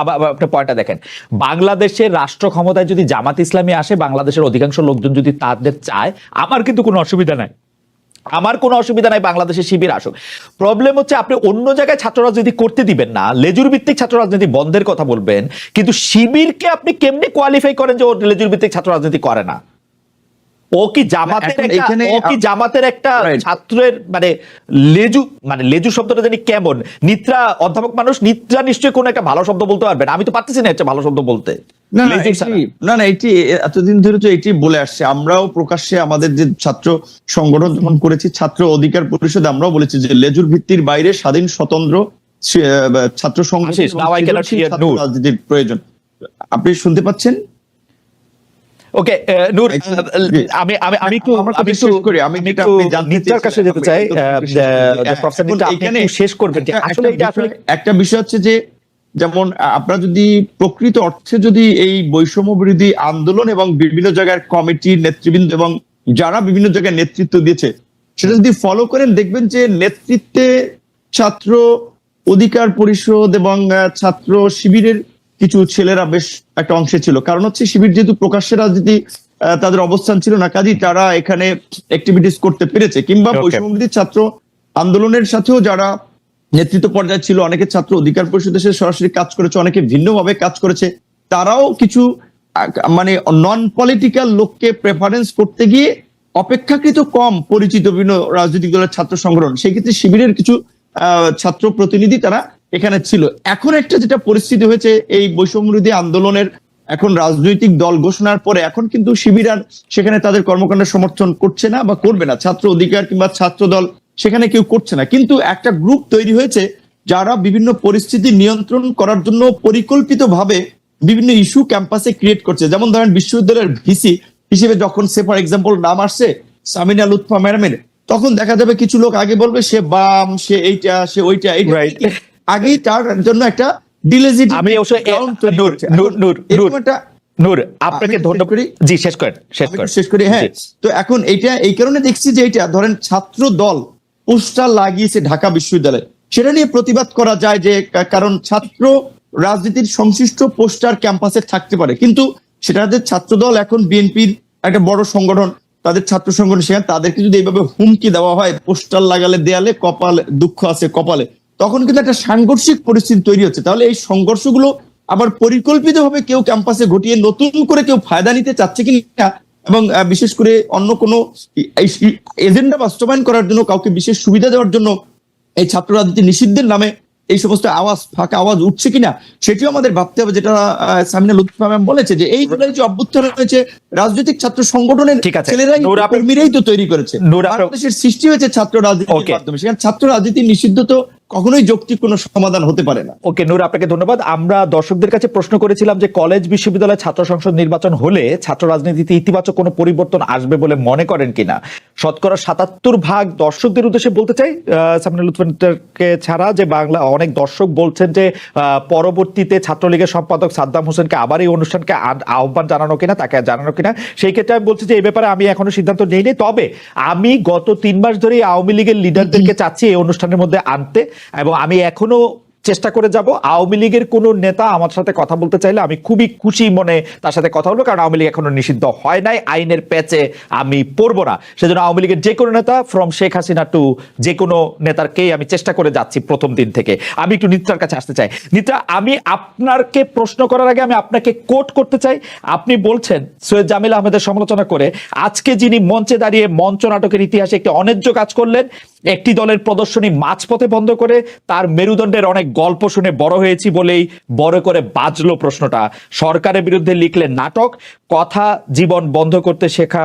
আবার একটা পয়েন্টটা দেখেন। বাংলাদেশের রাষ্ট্র ক্ষমতায় যদি জামাত ইসলামী আসে, বাংলাদেশের অধিকাংশ লোকজন যদি তাদের চায়, আমার কিন্তু কোনো অসুবিধা নাই। আমার কোনো অসুবিধা নাই বাংলাদেশে শিবির আসুক। প্রবলেম হচ্ছে আপনি অন্য জায়গায় ছাত্র রাজনীতি করতে দিবেন না লেজুর ভিত্তিক ছাত্র রাজনীতি বন্ধের কথা বলবেন, কিন্তু শিবিরকে আপনি কেমনি কোয়ালিফাই করেন যে ও লেজুর ভিত্তিক ছাত্র রাজনীতি করে না? ও কি জামাতের এখানে ও কি জামাতের একটা ছাত্রের মানে লেজু মানে লেজু শব্দটা জানি কেমন? নিত্রা অধ্যাপক মানুষ নিত্রা নিশ্চয়ই কোনো একটা ভালো শব্দ বলতে পারবেন আমি তো পারতেছি না একটা ভালো শব্দ বলতে। না না এটি- না না এটি এতদিন ধরে তো এটি বলে আসছে। আমরাও প্রকাশ্যে আমাদের যে ছাত্র সংগঠন যখন করেছি ছাত্র অধিকার পরিষদে আমরাও বলেছি যে লেজুর ভিত্তির বাইরে স্বাধীন স্বতন্ত্র ছাত্র সংগঠন। রাজনীতির প্রয়োজন। আপনি শুনতে পাচ্ছেন? ওকে নূর আহ, আমি আমি আমি একটু আমি একটু করি। আমি একটু কাছে যেতে চাই প্রফেসর আপনি শেষ করবেন একটা- আসলে এটা একটা আসলে বিষয়- একটা বিষয় হচ্ছে যে যেমন আপনারা যদি প্রকৃত অর্থে যদি এই বৈষম্য বিরোধী আন্দোলন এবং বিভিন্ন জায়গার কমিটি নেতৃবৃন্দ এবং যারা বিভিন্ন জায়গায় নেতৃত্ব দিয়েছে সেটা যদি ফলো করেন দেখবেন যে নেতৃত্বে ছাত্র অধিকার পরিষদ এবং ছাত্র শিবিরের কিছু ছেলেরা বেশ একটা অংশে ছিল। কারণ হচ্ছে শিবির যেহেতু প্রকাশ্যে রাজনীতি তাদের অবস্থান ছিল না কাজেই তারা এখানে অ্যাক্টিভিটিস করতে পেরেছে। কিংবা Okay. ছাত্র আন্দোলনের সাথেও যারা নেতৃত্ব পর্যায়ে ছিল অনেকে ছাত্র অধিকার পরিষদের সাথে সরাসরি কাজ করেছে অনেকে ভিন্নভাবে কাজ করেছে তারাও কিছু মানে নন পলিটিক্যাল লোককে প্রেফারেন্স করতে গিয়ে অপেক্ষাকৃত কম পরিচিত বিভিন্ন রাজনৈতিক দলের ছাত্র সংগঠন। সেই ক্ষেত্রে শিবিরের কিছু আহ, ছাত্র প্রতিনিধি তারা এখানে ছিল। এখন একটা যেটা পরিস্থিতি হয়েছে এই বৈষম্যবিরোধী আন্দোলনের এখন রাজনৈতিক দল ঘোষণার পরে এখন কিন্তু শিবির আর সেখানে তাদের কর্মকাণ্ড সমর্থন করছে না বা করবে না। ছাত্র অধিকার কিংবা ছাত্র দল সেখানে কেউ করছে না। কিন্তু একটা গ্রুপ তৈরি হয়েছে যারা বিভিন্ন পরিস্থিতি নিয়ন্ত্রণ করার জন্য পরিকল্পিতভাবে বিভিন্ন ইস্যু ক্যাম্পাসে ক্রিয়েট করছে। যেমন ধরেন বিশ্ববিদ্যালয়ের ভিসি হিসেবে যখন সে ফর এক্সাম্পল নাম আসছে সামিনা লুৎফা ম্যাডামের তখন দেখা যাবে কিছু লোক আগে বলবে সে বাম সে এইটা সে ওইটা। এইটা. আগেই তার জন্য একটা ডিলেজিট আমি অবশ্য নূর নূর নূর নূর নূর আপনাকে ধন্যবাদ। করি? জি শেষ করেন শেষ করেন। শেষ করি হ্যাঁ। তো এখন এইটা এই কারণে দেখছি যে এটা ধরেন ছাত্র দল পোস্টার লাগিয়েছে ঢাকা বিশ্ববিদ্যালয়ে। সেটা নিয়ে প্রতিবাদ করা যায় যে কারণ ছাত্র রাজনীতির সংশ্লিষ্ট পোস্টার ক্যাম্পাসে থাকতে পারে। কিন্তু সেটা যে ছাত্র দল এখন বিএনপির একটা বড় সংগঠন তাদের ছাত্র সংগঠন সেখানে তাদেরকে যদি এইভাবে হুমকি দেওয়া হয় পোস্টার লাগালে দেয়ালে কপালে দুঃখ আছে কপালে। তখন কিন্তু একটা সাংঘর্ষিক পরিস্থিতি তৈরি হচ্ছে তাহলে এই সংঘর্ষগুলো আবার পরিকল্পিতভাবে কেউ ক্যাম্পাসে ঘটিয়ে নতুন করে কেউ ফায়দা নিতে চাচ্ছে কি না এবং বিশেষ করে অন্য কোনো এজেন্ডা বাস্তবায়ন করার জন্য কাউকে বিশেষ সুবিধা দেওয়ার জন্য এই ছাত্র রাজনীতি নিষিদ্ধের নামে এই সমস্ত আওয়াজ ফাঁকা আওয়াজ উঠছে কিনা সেটিও আমাদের ভাবতে হবে যেটা সামিনা লুৎফা ম্যাম বলেছে যে এই ধরনের যে অভ্যুত্থান হয়েছে রাজনৈতিক ছাত্র সংগঠনের। ছেলেরাই কর্মীরাই তো তৈরি করেছে বাংলাদেশের সৃষ্টি হয়েছে ছাত্র রাজনীতির Okay. মাধ্যমে সেখানে ছাত্র রাজনীতি নিষিদ্ধ তো কখনোই যৌক্তিক কোনো সমাধান হতে পারে না। ওকে নূর আপনাকে ধন্যবাদ। আমরা দর্শকদের কাছে প্রশ্ন করেছিলাম যে কলেজ বিশ্ববিদ্যালয় ছাত্র সংসদ নির্বাচন হলে ছাত্র রাজনীতিতে ইতিবাচক কোনো পরিবর্তন আসবে বলে মনে করেন কিনা? শতকরা সাতাত্তর ভাগ দর্শকদের উদ্দেশ্যে বলতে চাই সামনে লুৎফানকে ছাড়া যে বাংলা অনেক দর্শক বলছেন যে পরবর্তীতে ছাত্রলীগের সম্পাদক সাদ্দাম হোসেনকে আবার এই অনুষ্ঠানকে আহ্বান জানানো কিনা তাকে জানানো কিনা সেই ক্ষেত্রে আমি বলছি যে এই ব্যাপারে আমি এখনও সিদ্ধান্ত নেইনি। তবে আমি গত তিন মাস ধরেই আওয়ামী লীগের লিডারদেরকে চাচ্ছি এই অনুষ্ঠানের মধ্যে আনতে। এবং আমি এখনও চেষ্টা করে যাব আওয়ামী লীগের কোনো নেতা আমার সাথে কথা বলতে চাইলে আমি খুবই খুশি মনে তার সাথে কথা বলব, কারণ আওয়ামী লীগ এখনও নিষিদ্ধ হয় নাই, আইনের প্যাচে আমি পড়ব না। সেজন্য আওয়ামী লীগের যে কোনো নেতা ফ্রম শেখ হাসিনা টু যে কোনো নেতারকেই আমি চেষ্টা করে যাচ্ছি প্রথম দিন থেকে। আমি একটু নিত্রার কাছে আসতে চাই। নিত্রা, আমি আপনারকে প্রশ্ন করার আগে আমি আপনাকে কোট করতে চাই। আপনি বলছেন, সৈয়দ জামিল আহমেদের সমালোচনা করে, আজকে যিনি মঞ্চে দাঁড়িয়ে মঞ্চ নাটকের ইতিহাসে একটি অন্যায্য কাজ করলেন একটি দলের প্রদর্শনী মাঝপথে বন্ধ করে তার মেরুদণ্ডের অনেক গল্প শুনে বড় হয়েছি বলেই বড় করে বাজলো প্রশ্নটা। সরকারের বিরুদ্ধে লিখলেন নাটক, কথা জীবন বন্ধ করতে শেখা,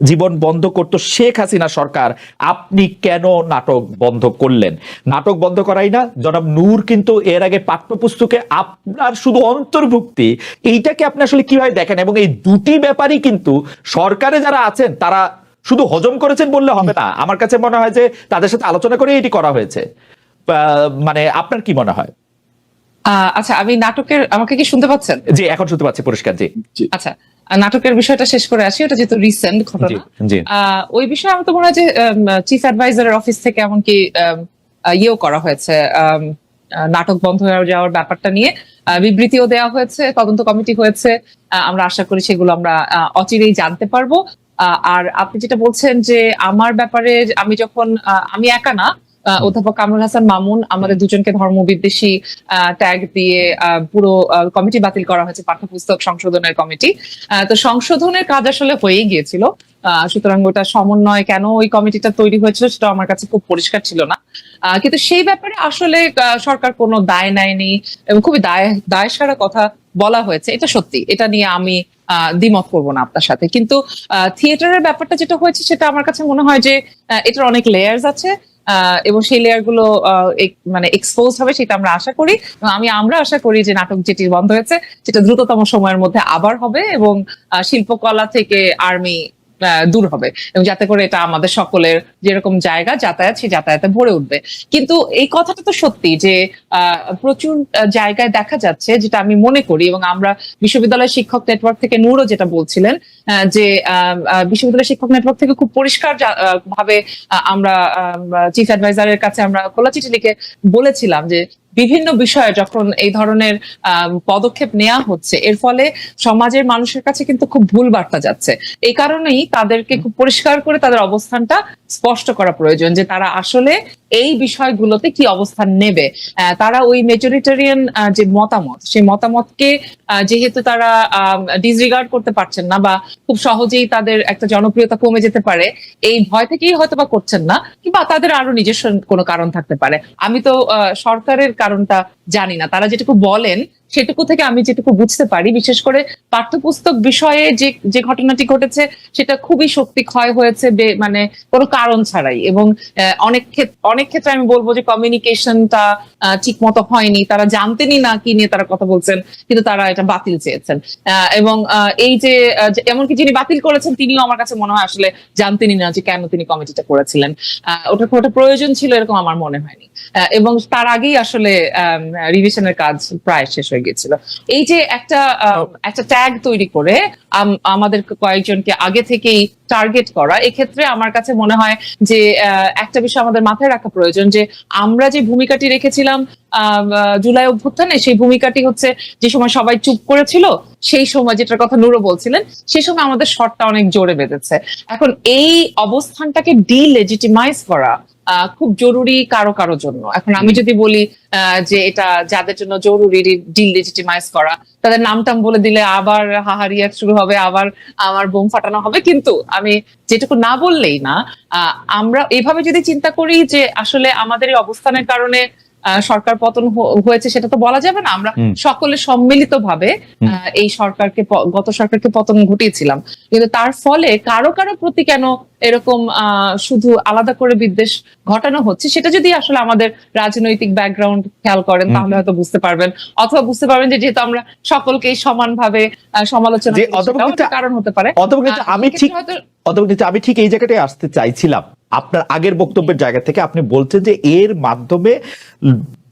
জীবন বন্ধ করতো শেখ হাসিনা সরকার। আপনি কেন নাটক বন্ধ করলেন? নাটক বন্ধ করাই না, জনাব নূর কিন্তু এর আগে পাঠ্যপুস্তকে আপনার শুধু অন্তর্ভুক্তি, এইটাকে আপনি আসলে কীভাবে দেখেন? এবং এই দুটি ব্যাপারই কিন্তু সরকারে যারা আছেন, তারা শুধু হজম করেছেন বললে হবে না। আমার কাছে মনে হয় যে তাদের সাথে আলোচনা করে এটি করা হয়েছে। আহ, মানে আপনার কি মনে হয়? আহ, আচ্ছা আমি নাটকের আমাকে কি শুনতে পাচ্ছেন? জি এখন শুনতে পাচ্ছি পরিষ্কার জি। আচ্ছা আহ, নাটকের বিষয়টা শেষ করে আসি ওটা যেহেতু রিসেন্ট জি ঘটনা আহ, ওই বিষয়ে আমার তো মনে হয় যে চিফ অ্যাডভাইজারের অফিস থেকে এমনকি ইয়েও করা হয়েছে। নাটক বন্ধ হয়ে যাওয়ার ব্যাপারটা নিয়ে আহ, বিবৃতিও দেওয়া হয়েছে তদন্ত কমিটি হয়েছে। আহ, আমরা আশা করি সেগুলো আমরা আহ, অচিরেই জানতে পারব। আর আপনি যেটা বলছেন যে আমার ব্যাপারে আমি যখন আমি একা না অধ্যাপক কামরুল হাসান মামুন আমাদের দুজনকে ধর্মবিদ্বেষী ট্যাগ দিয়ে পুরো কমিটি বাতিল করা হয়েছে, পাঠ্যপুস্তক সংশোধনের কমিটি। তো সংশোধনের কাজ আসলে হয়েই গিয়েছিল। সুতরাং ওটা সমন্বয় কেন ওই কমিটিটা তৈরি হয়েছিল সেটা আমার কাছে খুব পরিষ্কার ছিল না। কিন্তু সেই ব্যাপারে আসলে সরকার কোনো দায় নেয়নি এবং খুবই দায় দায় সারা কথা বলা হয়েছে। এটা সত্যি। এটা নিয়ে আমি দ্বিমত করব না আপনার সাথে। কিন্তু থিয়েটারের ব্যাপারটা যেটা হয়েছে, সেটা আমার কাছে মনে হয় যে এটার অনেক লেয়ার্স আছে এবং সেই লেয়ারগুলো মানে এক্সপোজ হবে সেটা আমরা আশা করি। আমি, আমরা আশা করি যে নাটক যেটি বন্ধ হয়েছে, সেটা দ্রুততম সময়ের মধ্যে আবার হবে এবং শিল্পকলা থেকে আর্মি দূর হবে। এবং যাতে করে এটা আমাদের সকলের যেরকম জায়গা যাতায়াত, সেই যাতায়াতে ভরে উঠবে। কিন্তু এই কথাটা তো সত্যি যে প্রচুর জায়গায় দেখা যাচ্ছে যেটা আমি মনে করি এবং আমরা বিশ্ববিদ্যালয় শিক্ষক নেটওয়ার্ক থেকে নূরও যেটা বলছিলেন যে বিশ্ববিদ্যালয় শিক্ষক নেটওয়ার্ক থেকে খুব পরিষ্কার ভাবে আমরা চিফ অ্যাডভাইজারের কাছে আমরা খোলা চিঠি লিখে বলেছিলাম যে বিভিন্ন বিষয়ে যখন এই ধরনের পদক্ষেপ নেওয়া হচ্ছে, এর ফলে সমাজের মানুষের কাছে কিন্তু খুব ভুল বার্তা যাচ্ছে। এই কারণেই তাদেরকে খুব পরিষ্কার করে তাদের অবস্থানটা স্পষ্ট করা প্রয়োজন যে তারা আসলে এই বিষয়গুলোতে কি অবস্থান নেবে। তারা ওই মেজরিটারিয়ান যে মতামত, সেই মতামতকে যেহেতু তারা ডিসরিগার্ড করতে পারছেন না বা খুব সহজেই তাদের একটা জনপ্রিয়তা কমে যেতে পারে, এই ভয় থেকেই হয়তো বা করছেন না, কিংবা তাদের আরও নিজস্ব কোনো কারণ থাকতে পারে। আমি তো সরকারের কারণটা জানি না। তারা যেটুকু বলেন সেটুকু থেকে আমি যেটুকু বুঝতে পারি বিশেষ করে পাঠ্যপুস্তক বিষয়ে যে যে ঘটনাটি ঘটেছে সেটা খুবই শক্তি ক্ষয় হয়েছে মানে কোনো কারণ ছাড়াই। এবং আহ, অনেক ক্ষেত্রে অনেক ক্ষেত্রে আমি বলব যে কমিউনিকেশনটা ঠিক মতো হয়নি। তারা জানতেনই না কি নিয়ে তারা কথা বলছেন কিন্তু তারা এটা বাতিল চেয়েছেন। আহ, এবং আহ, এই যে এমনকি যিনি বাতিল করেছেন তিনিও আমার কাছে মনে হয় আসলে জানতেনই না যে কেন তিনি কমিটিটা করেছিলেন। আহ, ওটা ওটা প্রয়োজন ছিল এরকম আমার মনে হয়নি। আহ, এবং তার আগেই আসলে রিভিশনের কাজ প্রায় শেষ হয়ে গিয়েছিল। এই যে একটা আহ, একটা ট্যাগ তৈরি করে আম- আমাদের কয়েকজনকে আগে থেকেই টার্গেট করা এক্ষেত্রে আমার কাছে মনে হয় যে একটা বিষয় আমাদের মাথায় রাখা প্রয়োজন যে আমরা যে ভূমিকাটি রেখেছিলাম জুলাই অভ্যুত্থানে সেই ভূমিকাটি হচ্ছে যে সময় সবাই চুপ করেছিল সেই সময় যেটার কথা নুরো বলছিলেন সেই সময় আমাদের শটটা অনেক জোরে বেঁধেছে। এখন এই অবস্থানটাকে ডিলেজিটিমাইজ করা খুব জরুরি কারও কারও জন্য। এখন আমি যদি বলি যে এটা যাদের জন্য জরুরি ডিলেজিটিমাইজ করা তাদের নাম টাম বলে দিলে আবার হাহারিয়া শুরু হবে আবার আমার বোম ফাটানো হবে। কিন্তু আমি যেটুকু না বললেই না আহ, আমরা এইভাবে যদি চিন্তা করি যে আসলে আমাদের এই অবস্থানের কারণে সরকার পতন হয়েছে সেটা তো বলা যাবে না। আমরা সকলে সম্মিলিত ভাবে। এই সরকারকে গত সরকারকে পতন ঘটিয়েছিলাম। কিন্তু তার ফলে কারও কারও প্রতি কেন এরকম শুধু আলাদা করে বিদ্বেষ ঘটানো হচ্ছে সেটা যদি আসলে আমাদের রাজনৈতিক ব্যাকগ্রাউন্ড খেয়াল করেন তাহলে হয়তো বুঝতে পারবেন। অথবা বুঝতে পারবেন যে যেহেতু আমরা সকলকেই সমানভাবে সমালোচনা কারণ হতে পারে। অথবা আমি ঠিক অথবা আমি ঠিক এই জায়গাটায় আসতে চাইছিলাম। আপনার আগের বক্তব্যের জায়গা থেকে আপনি বলছেন যে এর মাধ্যমে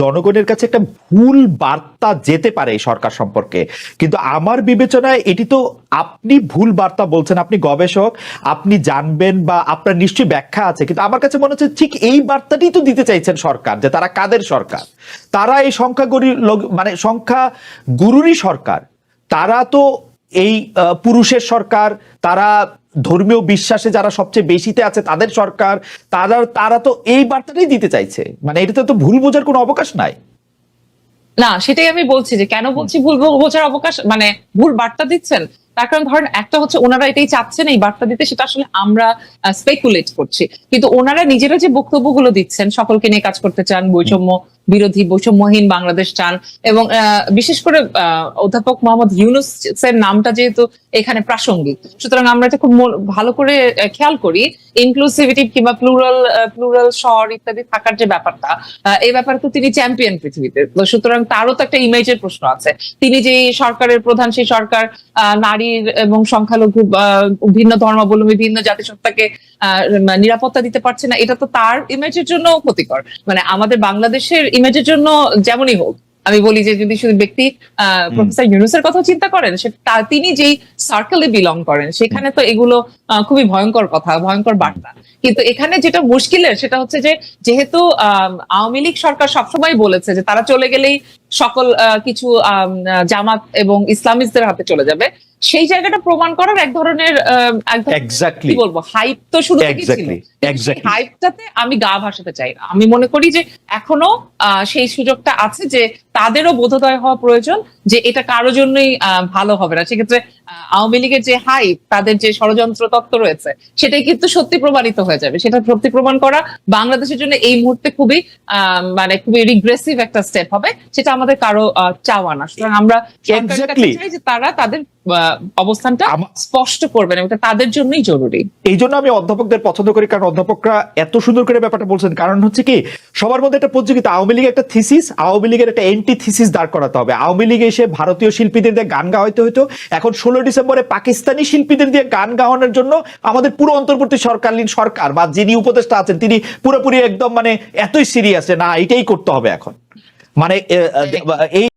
জনগণের কাছে একটা ভুল বার্তা যেতে পারে এই সরকার সম্পর্কে। কিন্তু আমার বিবেচনায় এটি তো আপনি ভুল বার্তা বলছেন, আপনি গবেষক, আপনি জানবেন বা আপনার নিশ্চয়ই ব্যাখ্যা আছে। কিন্তু আমার কাছে মনে হচ্ছে ঠিক এই বার্তাটি তো দিতে চাইছেন সরকার, যে তারা কাদের সরকার? তারা এই সংখ্যা মানে সংখ্যা গুরুরই সরকার। তারা তো এই পুরুষের সরকার, তারা ধর্মীয় বিশ্বাসে যারা সবচেয়ে বেশিতে আছে তাদের সরকার, তারা তারা তো এই বার্তাটাই দিতে চাইছে। মানে এটাতে তো ভুল বোঝার কোনো অবকাশ নাই। না, সেটাই আমি বলছি যে কেন বলছি ভুল বোঝার অবকাশ? মানে ভুল বার্তা দিচ্ছেন? তার কারণ ধরেন, একটা হচ্ছে ওনারা এটাই চাচ্ছেন এই বার্তা দিতে, সেটা আসলে আমরা স্পেকুলেট করছি। কিন্তু ওনারা নিজেরা যে বক্তব্যগুলো দিচ্ছেন, সকলকে নিয়ে কাজ করতে চান, বৈষম্য বিরোধী বৈষম্যহীন বাংলাদেশ চান এবং বিশেষ করে অধ্যাপক মোহাম্মদ ইউনুসের নামটা যেহেতু এখানে প্রাসঙ্গিক। সুতরাং আমরা এটা খুব ভালো করে খেয়াল করি ইনক্লুসিভিটি কিংবা প্লুরাল প্লুরাল স্বর ইত্যাদি থাকার যে ব্যাপারটা এই ব্যাপারে তো তিনি চ্যাম্পিয়ন পৃথিবীতে। সুতরাং তারও তো একটা ইমেজের প্রশ্ন আছে। তিনি যে সরকারের প্রধান, সেই সরকার নারীর এবং সংখ্যালঘু ভিন্ন ধর্মাবলম্বী, ভিন্ন জাতিসত্তাকে নিরাপত্তা দিতে পারছে না, এটা তো তার ইমেজের জন্য ক্ষতিকর। মানে আমাদের বাংলাদেশের ইমেজের জন্য যেমনই হোক আমি বলি যে যদি শুধু ব্যক্তি প্রফেসর ইউনুসের কথা চিন্তা করেন সে তিনি যেই সার্কেলে বিলং করেন সেখানে তো এগুলো খুবই ভয়ঙ্কর কথা ভয়ঙ্কর বার্তা। কিন্তু এখানে যেটা মুশকিলের সেটা হচ্ছে যে যেহেতু আওয়ামী লীগ সরকার সবসময় বলেছে যে তারা চলে গেলেই সকল আহ, কিছু জামাত এবং ইসলামিস্টদের হাতে চলে যাবে সেই জায়গাটা প্রমাণ করার এক ধরনের এক্স্যাক্টলি বলব হাইপ তো শুরু থেকেই ছিল. হাইপটাতে আমি গা ভাসাতে চাই। না আমি মনে করি যে এখনও সেই সুযোগটা আছে যে তাদেরও বোধোদয় হওয়া প্রয়োজন যে এটা কারও জন্যই ভালো হবে না। সেক্ষেত্রে আওয়ামী লীগের যে হাইপ তাদের যে ষড়যন্ত্র তত্ত্ব রয়েছে সেটাই কিন্তু সত্যি প্রমাণিত হয়ে যাবে। সেটা সত্যি প্রমাণ করা বাংলাদেশের জন্য এই মুহূর্তে খুবই আহ, মানে খুবই রিগ্রেসিভ একটা স্টেপ হবে। সেটা আমাদের কারও চাওয়া না। সুতরাং আমরা. চাই যে তারা তাদের অবস্থানটা স্পষ্ট করবেন এটা তাদের জন্যই জরুরি। এই জন্য আমি অধ্যাপকদের পছন্দ করি কারণ অধ্যাপকরা এত সুন্দর করে ব্যাপারটা বলছেন। কারণ হচ্ছে কি সবার মধ্যে একটা প্রতিযোগিতা আওয়ামী লীগের একটা থিসিস আওয়ামী লীগের একটা এন্টি থিসিস দাঁড় করাতে হবে। আওয়ামী লীগ এসে ভারতীয় শিল্পীদের দিয়ে গান গাওয়াইতে হইতো। এখন ষোলো ডিসেম্বরে পাকিস্তানি শিল্পীদের দিয়ে গান গাওয়ানোর জন্য আমাদের পুরো অন্তর্বর্তী সরকারলীন সরকার বা যিনি উপদেষ্টা আছেন তিনি পুরোপুরি একদম মানে এতই সিরিয়াস না এটাই করতে হবে এখন। মানে এই